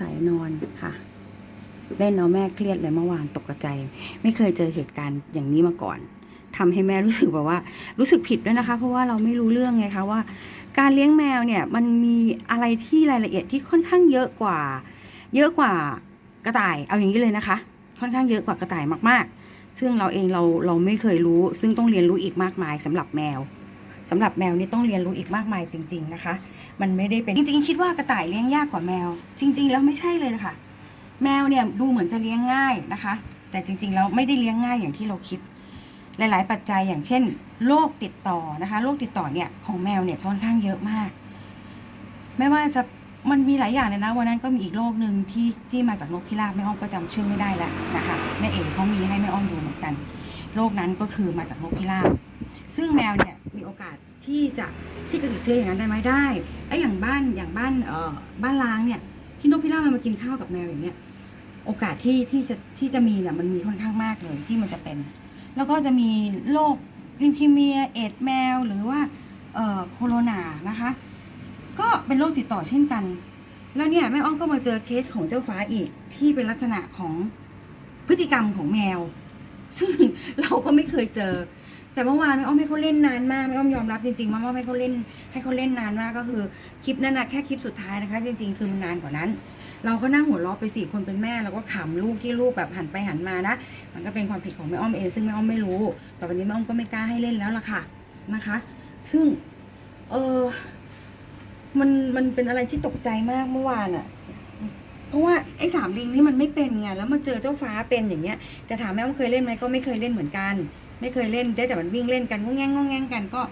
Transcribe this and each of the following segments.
สัยนอนค่ะ เล่นเนาะแม่เครียดเลยเมื่อวานตกใจ ไม่เคยเจอเหตุการณ์อย่างนี้มาก่อนทำให้แม่รู้สึกแบบว่า รู้สึกผิดด้วยนะคะ เพราะว่าเราไม่รู้เรื่องไงคะว่า การเลี้ยงแมวเนี่ย มันมีอะไรที่รายละเอียดที่ค่อนข้างเยอะกว่า เยอะกว่ากระต่ายเอาอย่างนี้เลยนะคะ ค่อนข้างเยอะกว่ากระต่ายมากๆ ซึ่งเราเองเราเราไม่เคยรู้ ซึ่งต้องเรียนรู้อีกมากมายสำหรับแมวสำหรับแมวนี่ต้องเรียนรู้อีกมากมายจริง ๆ นะคะ มันไม่ได้เป็นจริงๆ คิดว่ากระต่ายเลี้ยงยากกว่าแมว จริง ๆ แล้วไม่ใช่เลยนะคะ แมวเนี่ยดูเหมือนจะเลี้ยงง่ายนะคะ แต่จริงๆแล้วไม่ได้เลี้ยงง่ายอย่างที่เราคิด หลายๆ ปัจจัยอย่างเช่นโรคติดต่อนะคะโรคติดต่อเนี่ยของแมวเนี่ยค่อนข้างเยอะมาก ไม่ว่าจะมันมีหลายอย่างเลยนะวันนั้นก็มีอีกโรคหนึ่งที่ที่มาจากนกพิราบแม่อ้อมก็จำชื่อไม่ได้แล้วนะคะแม่เอ๋เขามีให้แม่อ้อมดูเหมือนกันโรคนั้นก็คือมาจากนกพิราบซึ่งแมวเนี่ยมีโอกาส ที่จะที่จะติดเชื้ออย่างนั้นได้ไหมได้ไอ้อย่างบ้านอย่างบ้านเอ่อบ้านล้างเนี่ยที่นกพิราบมันมากินข้าวกับแมวอย่างเนี้ยโอกาสที่ที่จะที่จะมีเนี่ยมันมีค่อนข้างมากเลยที่มันจะเป็น แล้วก็จะมีโรคลิวคีเมียเอดแมว หรือว่าเอ่อโคโรนานะคะ ก็เป็นโรคติดต่อเช่นกัน แล้วเนี่ยแม่อ้อมก็มาเจอเคสของเจ้าฟ้าอีกที่เป็นลักษณะของพฤติกรรมของแมว ซึ่งเราก็ไม่เคยเจอ แต่เมื่อวานแม่อ้อมให้เขาเล่นนานมากแม่อ้อมยอมรับจริงๆว่าแม่อ้อมให้เขาเล่นให้เขาเล่นนานมากก็คือคลิปนั้นนะแค่คลิปสุดท้ายนะคะ จริงๆ คือมันนานกว่านั้น เราก็นั่งหัวเราะไปสี่คนเป็นแม่แล้วก็ขำลูกที่ลูกแบบหันไปหันมานะมันก็เป็นความผิดของแม่อ้อมเองซึ่งแม่อ้อมไม่รู้แต่วันนี้แม่อ้อมก็ไม่กล้าให้เล่นแล้วล่ะค่ะนะคะ ซึ่งเออมันมันเป็นอะไรที่ตกใจมากเมื่อวานอะเพราะว่าไอ้สามลิงนี่มันไม่เป็นไงแล้วมาเจอเจ้าฟ้าเป็นอย่างเงี้ยแต่ถามแม่อ้อมเคยเล่นไหมก็ไม่เคยเล่นเหมือนกัน ไม่เคยเล่นได้แต่มันวิ่งเล่นกันงงแงงงงแงงกันก็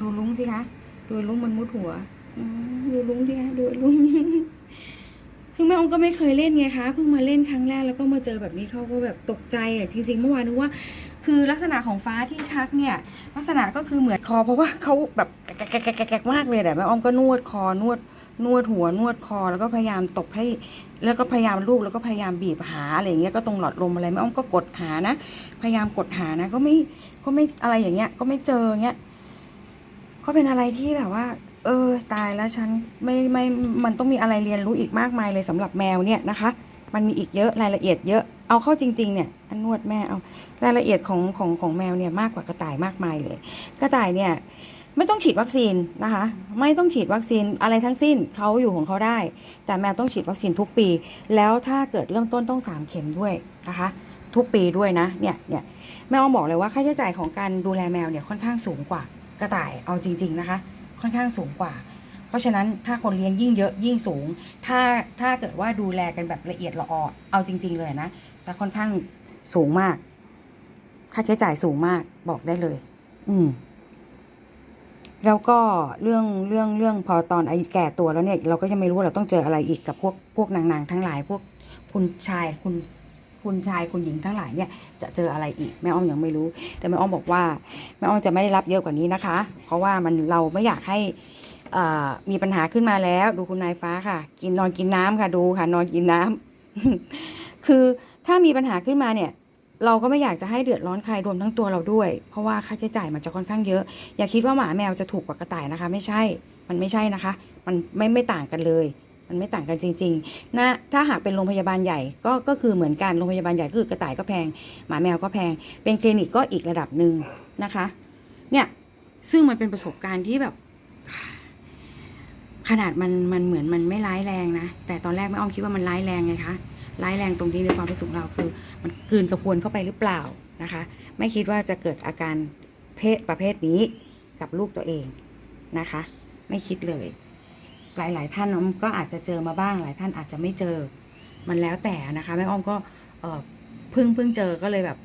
ดูลุงสิคะดูลุงมันมุดหัวดูลุงดิคะดูลุงคือแม่ออมก็ไม่เคยเล่นไงคะเพิ่งมาเล่นครั้งแรกแล้วก็มาเจอแบบนี้เขาก็แบบตกใจอะจริงๆเมื่อวานนึกว่า คือลักษณะของฟ้าที่ชักเนี่ย ลักษณะก็คือเหมือนคอเพราะว่าเขาแบบแกะแกะแกะแกะแกะมากเลยแต่แม่ออมก็นวดคอนวด นวดหัวนวดคอแล้วก็พยายามตบให้ แล้วก็พยายามลูบแล้วก็พยายามบีบหาอะไรอย่างเงี้ยก็ตรงหลอดลมอะไรแม่อ้อมก็กดหานะ พยายามกดหานะก็ไม่ก็ไม่อะไรอย่างเงี้ย ก็ไม่เจอเงี้ยก็เป็นอะไรที่แบบว่า เออ ตายแล้วฉันไม่ไม่มันต้องมีอะไรเรียนรู้อีกมากมายเลยสำหรับแมวเนี่ยนะคะ มันมีอีกเยอะรายละเอียดเยอะเอาเข้าจริง ๆ เนี่ยอันนวดแม่เอารายละเอียดของของของแมวเนี่ยมากกว่ากระต่ายมากมายเลย กระต่ายเนี่ย ไม่ต้องฉีดวัคซีนนะคะ ไม่ต้องฉีดวัคซีนอะไรทั้งสิ้นเขาอยู่ของเขาได้ แต่แมวต้องฉีดวัคซีนทุกปี แล้วถ้าเกิดเริ่มต้นต้องสามเข็มด้วยนะคะ ทุกปีด้วยนะเนี่ยเนี่ยแม่อ้อมบอกเลยว่าค่าใช้จ่ายของการดูแลแมวเนี่ยค่อนข้างสูงกว่ากระต่ายเอาจริง ๆนะคะ ค่อนข้างสูงกว่า เพราะฉะนั้นถ้าคนเลี้ยงยิ่งเยอะยิ่งสูง ถ้าถ้าเกิดว่าดูแลกันแบบละเอียดละออเอาจริง ๆ เลยนะจะค่อนข้างสูงมาก ค่าใช้จ่ายสูงมากบอกได้เลย อืม แล้วก็เรื่องเรื่องเรื่องพอตอนอายุแก่ตัวแล้วเนี่ยเราก็ยังไม่รู้ว่าเราต้องเจออะไรอีกกับพวกพวกนางๆทั้งหลาย พวกคุณชายคุณคุณชายคุณหญิงทั้งหลายเนี่ยจะเจออะไรอีกแม่อ้อมยังไม่รู้ แต่แม่อ้อมบอกว่าแม่อ้อมจะไม่ได้รับเยอะกว่านี้นะคะ เพราะว่ามันเราไม่อยากให้อ่ามีปัญหาขึ้นมาแล้ว ดูคุณนายฟ้าค่ะ กินนอนกินน้ำค่ะดูค่ะ นอนกินน้ำคือถ้ามีปัญหาขึ้นมาเนี่ย เราก็ไม่อยากจะให้เดือดร้อนใครรวมทั้งตัวเราด้วย เพราะว่าค่าใช้จ่ายมันจะค่อนข้างเยอะ อย่าคิดว่าหมาแมวจะถูกกว่ากระต่ายนะคะ ไม่ใช่ มันไม่ใช่นะคะ มันไม่ไม่ต่างกันเลย มันไม่ต่างกันจริงๆนะถ้าหากเป็นโรงพยาบาลใหญ่ก็ก็คือเหมือนกันโรงพยาบาลใหญ่คือกระต่ายก็แพง หมาแมวก็แพง เป็นคลินิกก็อีกระดับหนึ่งนะคะ เนี่ยซึ่งมันเป็นประสบการณ์ที่แบบ ขนาดมันมันเหมือนมันไม่ร้ายแรงนะแต่ตอนแรกไม่อ้อมคิดว่ามันร้ายแรงไงคะ ร้ายแรงตรงที่ในความรู้สึกขเราคือ มันกืนกระพวนเข้าไปหรือเปล่านะคะ ไม่คิดว่าจะเกิดอาการเพศประเภทนี้กับลูกตัวเองนะคะ ไม่คิดเลย หลาย ๆ ท่านก็อาจจะเจอมาบ้าง หลายท่านอาจจะไม่เจอ มันแล้วแต่นะคะแม่อ้อมก็เพิ่งเพิ่งเจอก็เลยแบบ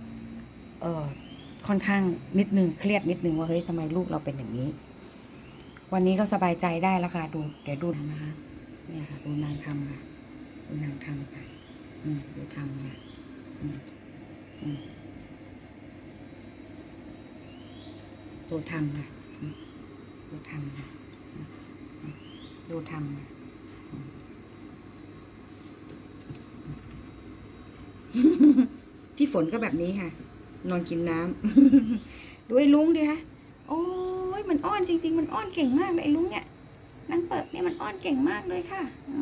ค่อนข้างนิดนึงเครียดนิดนึงว่าเฮ้ยทำไมลูกเราเป็นอย่างนี้ วันนี้ก็สบายใจได้แล้วค่ะดูเดี๋ยวดูนะคะเนี่ยค่ะดูนางทำค่ะดูนางทำค่ะ ดูทำค่ะอืมอืมดูทำค่ะอืมดูทำค่ะอืมอืมดูทำค่ะอืมพี่ฝนก็แบบนี้ค่ะ นอนกินน้ำดูไอ้ลุงดิคะโอ้ยมันอ้อนจริง ๆ มันอ้อนเก่งมากเลยลุงเนี่ยนางเปิดเนี่ยมันอ้อนเก่งมากเลยค่ะอื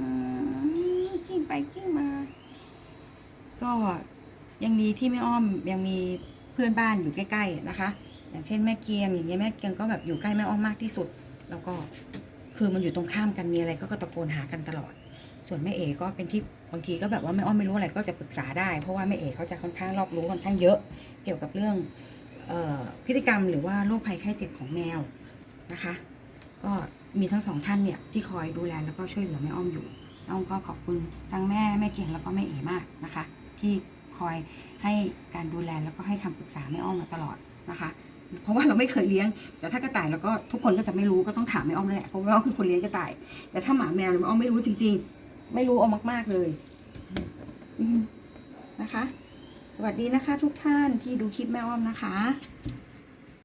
มจริงไปกิ้งมา ก็ยังดีที่แม่อ้อมยังมีเพื่อนบ้านอยู่ใกล้ ๆนะคะ อย่างเช่นแม่เกียงอย่างเงี้ยแม่เกียงก็แบบอยู่ใกล้แม่อ้อมมากที่สุด แล้วก็คือมันอยู่ตรงข้ามกันมีอะไรก็ตะโกนหากันตลอด ส่วนแม่เอ๋ก็เป็นที่บางทีก็แบบว่าแม่อ้อมไม่รู้อะไรก็จะปรึกษาได้ เพราะว่าแม่เอ๋เขาจะค่อนข้างรอบรู้ค่อนข้างเยอะ เกี่ยวกับเรื่องออพฤติกรรมหรือว่าโรคภัยไข้เจ็บของแมวนะคะ ก็มีทั้งสองท่านเนี่ยที่คอยดูแลแล้วก็ช่วยเหลือแม่อ้อมอยู่แม่อ้อมก็ขอบคุณทั้งแม่แม่เกียงแล้วก็แม่เอ๋มากนะคะ ที่คอยให้การดูแลแล้วก็ให้คำปรึกษาแม่อ้อมมาตลอดนะคะ เพราะว่าเราไม่เคยเลี้ยง แต่ถ้ากระต่ายเราก็ทุกคนก็จะไม่รู้ก็ต้องถามแม่อ้อมนั่นแหละเพราะแม่อ้อมคือคนเลี้ยงกระต่าย แต่ถ้าหมาแมวแม่อ้อมไม่รู้จริง ๆ ไม่รู้เอามาก ๆเลยนะคะ สวัสดีนะคะ ทุกท่านที่ดูคลิปแม่อ้อมนะคะ